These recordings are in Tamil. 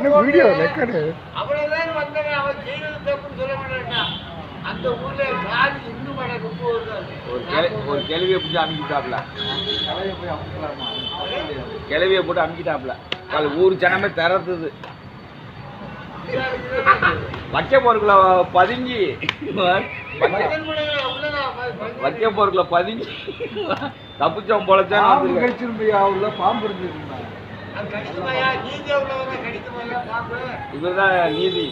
இன்னும் வீடியோ ரெக்கார்டு அவ்வளவுதான் வந்தவன் அவன் செய்தது தப்புன்னு சொல்ல மாட்டேன் அந்த ஊர்ல காது இன்னும் வருது ஒரு கிள- ஒரு கிளவியை பிடிச்சி அமுக்கிட்டாப்ல. கிளவியை போட்டு அமுக்கிட்டாப்ல. அது ஊர் ஜனமே திறத்துது வைக்க போறதுக்குள்ள பதுங்கி வைக்க போறதுக்குள்ள பதுங்கி தப்பிச்சவன் பொழைச்சான் பாம்பு வந்திருக்கான். இவர்தான் நீதி.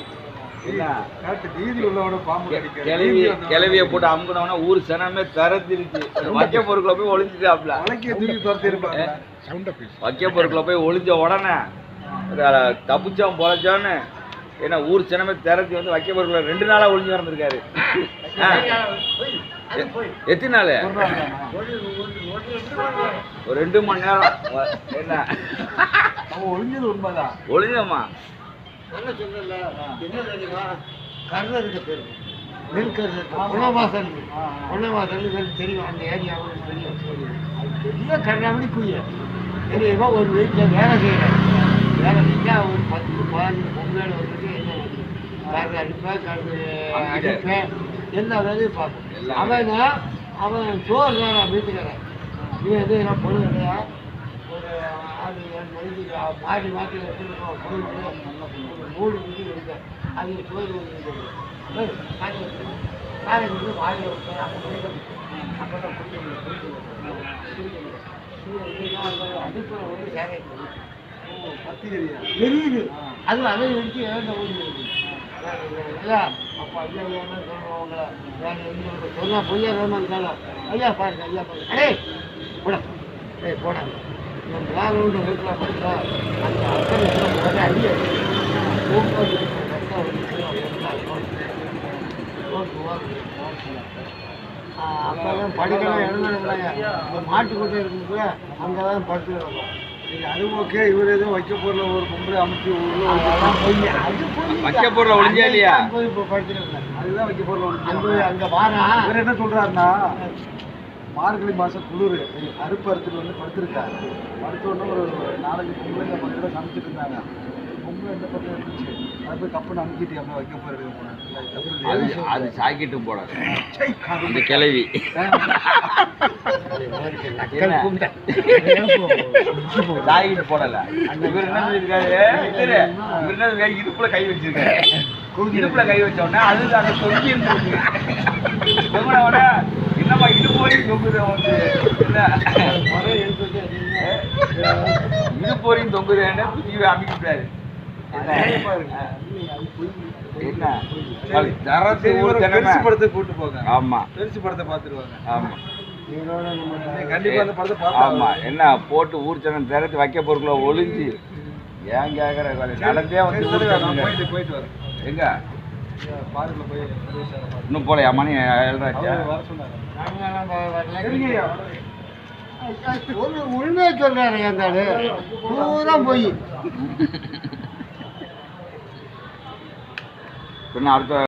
கிளவியை போட்டு அமுக்கினவனா ஊர் ஜனமே திறந்துருச்சு வைக்க பொருட்களை போய் ஒளிஞ்சுட்டாப்ல. வழக்கிய தூக்கி துரத்தி இருப்பாங்க வைக்க பொருட்களை போய் ஒளிஞ்ச உடனே அஹ், தப்பிச்சவன் பொழைச்சான்னு ஏன்னா ஊர் சினமே திறத்தி வந்து வைக்க பொருட்களை ரெண்டு நாளா ஒளிஞ்சு போய். எத்தனை நாள் ஒரு ரெண்டு மணி நேரம். ஒரு ரெண்டு மணி நேரம் என்ன? அவன் ஒளிஞ்சது உண்மைதான் ஒளிஞ்சம்மா என்ன சொல்லல என்ன தெரியுமா? கர்ணருக்கு பேரு நெல் கர்ணர் குணவாசல் குணவாசல் தெரியும் அந்த ஏரியா தெரியும் பெரிய கண்ணாமணி குய்ய தெரியுமா ஒரு வீட்டில் வேலை செய்யறேன் வேலை செஞ்சா ஒரு பத்து பதினஞ்சு பொங்கல் வந்துட்டு என்ன வந்து அடிப்பேன் அடிப்பேன் எல்லா வேலையும் எல்லாம். அவன் அவன் சோறு வேறான் வீட்டுக்காரன் இவன் எது நான் பொண்ணு இல்லையா ஒரு ஆறு ஏழு மணிக்கு மாறி மாற்றி வச்சுருக்கோம் பொண்ணு ஒரு மூணு மணிக்கு இருக்கேன் அது சோறு காலையில் வந்து வாயில் அப்போ குடிக்கணும் அப்போ தான் குடிக்கணும் குடிக்கணும் அடுப்பில் வந்து சேவை பத்திரியா தெரியுது அது அதை எடுத்து இழந்த ஓடி அப்போ ஐயா என்ன சொல்லுவாங்க? வேற எங்க சொன்னா பொய்யா வேணுமா இருந்தாலும் ஐயா பாருங்க ஐயா பாருங்க. அடே போட. ஏய் போட. நம்ம வேற ஒன்று வீட்டில் பார்த்தா அந்த அக்கறை படிக்கலாம் எழுதணும்லையா மாட்டுக்கொட்டை இருக்குங்க அங்கே தான் படுத்து அது ஓகே இவர் எதுவும் வைக்க பொருள ஒரு பொம்பளை அமைச்சு ஊர்ல. வைக்க பொருளை ஒளிஞ்சா இல்லையா? அதுதான் வைக்க பொருள ஒளிஞ்சு அங்க வாரா. இவர் என்ன சொல்றாருன்னா மார்கழி மாசம் குளிர் அறுப்பு அறுத்துட்டு வந்து படுத்திருக்காரு படுத்த உடனே ஒரு நாலஞ்சு பொம்பளைங்க பக்கத்துல சமைச்சிட்டு இருந்தாங்க பொம்பளை எந்த பக்கம் இருந்துச்சு போய் கப்புன்னு அமுக்கிட்டு அப்படியே வைக்க போறது அது அது போட அந்த கிளவி சாக்கிட்டு போடல என்ன இவர் என்ன சொல்லியிருக்காரு? இடுப்புல கை வச்சிருக்காரு இடுப்புல கை வச்ச உடனே அது அந்த தொங்கி இருந்துருக்கு என்னம்மா தொங்குது வந்து என்ன மரம் தொங்குதுன்னு அமைக்கிட்டாரு கூட்டு போங்க ஆமா. பெருசு படத்தை பார்த்துருவாங்க ஆமா. கண்டிப்பா அந்த படத்தை ஆமா. என்ன போட்டு ஊர் சனம் திறத்து வைக்க பொருட்களை ஒளிஞ்சு. ஏன் கேக்குற? நடந்தே வந்து. போயிட்டு வரேன். எங்க. இன்னும் போலையா மணி. ஒரு உண்மையை சொல்றாரு. பூரா போய். பின்ன அடுத்த